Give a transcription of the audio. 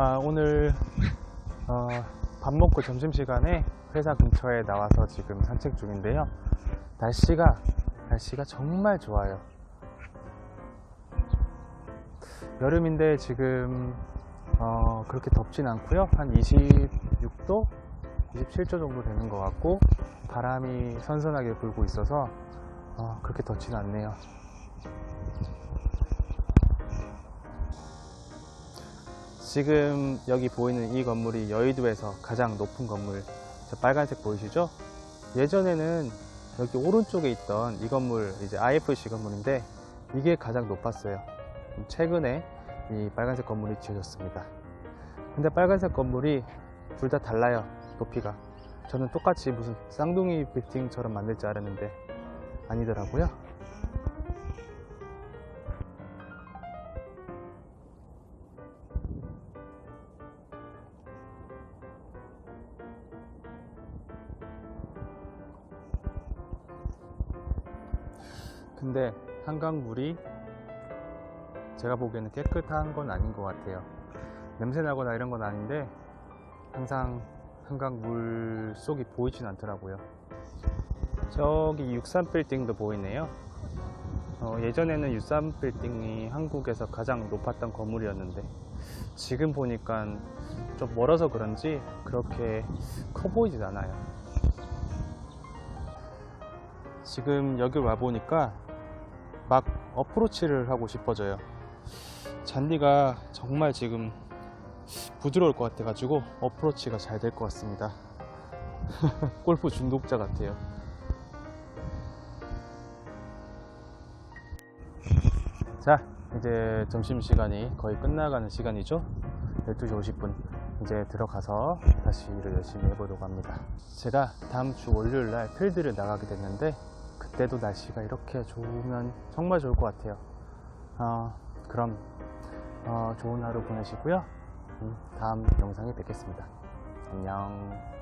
아, 오늘 어, 밥 먹고 점심시간에 회사 근처에 나와서 지금 산책 중인데요. 날씨가 날씨가 정말 좋아요. 여름인데 지금 어, 그렇게 덥진 않고요. 한 26도, 27도 정도 되는 것 같고 바람이 선선하게 불고 있어서 어, 그렇게 덥진 않네요. 지금 여기 보이는 이 건물이 여의도에서 가장 높은 건물, 저 빨간색 보이시죠? 예전에는 여기 오른쪽에 있던 이 건물, 이제 IFC 건물인데 이게 가장 높았어요. 최근에 이 빨간색 건물이 지어졌습니다. 근데 빨간색 건물이 둘 다 달라요, 높이가. 저는 똑같이 무슨 쌍둥이 빌딩처럼 만들 줄 알았는데 아니더라고요. 근데 한강물이 제가 보기에는 깨끗한 건 아닌 것 같아요. 냄새 나거나 이런 건 아닌데 항상 한강물 속이 보이진 않더라고요. 저기 63빌딩도 보이네요. 어, 예전에는 63빌딩이 한국에서 가장 높았던 건물이었는데 지금 보니까 좀 멀어서 그런지 그렇게 커 보이진 않아요. 지금 여기 와 보니까 막 어프로치를 하고 싶어져요. 잔디가 정말 지금 부드러울 것 같아가지고 어프로치가 잘 될 것 같습니다. 골프 중독자 같아요. 자, 이제 점심시간이 거의 끝나가는 시간이죠. 12시 50분. 이제 들어가서 다시 일을 열심히 해보려고 합니다. 제가 다음 주 월요일 날 필드를 나가게 됐는데, 그때도 날씨가 이렇게 좋으면 정말 좋을 것 같아요. 어, 그럼 어, 좋은 하루 보내시고요. 음, 다음 영상에 뵙겠습니다. 안녕.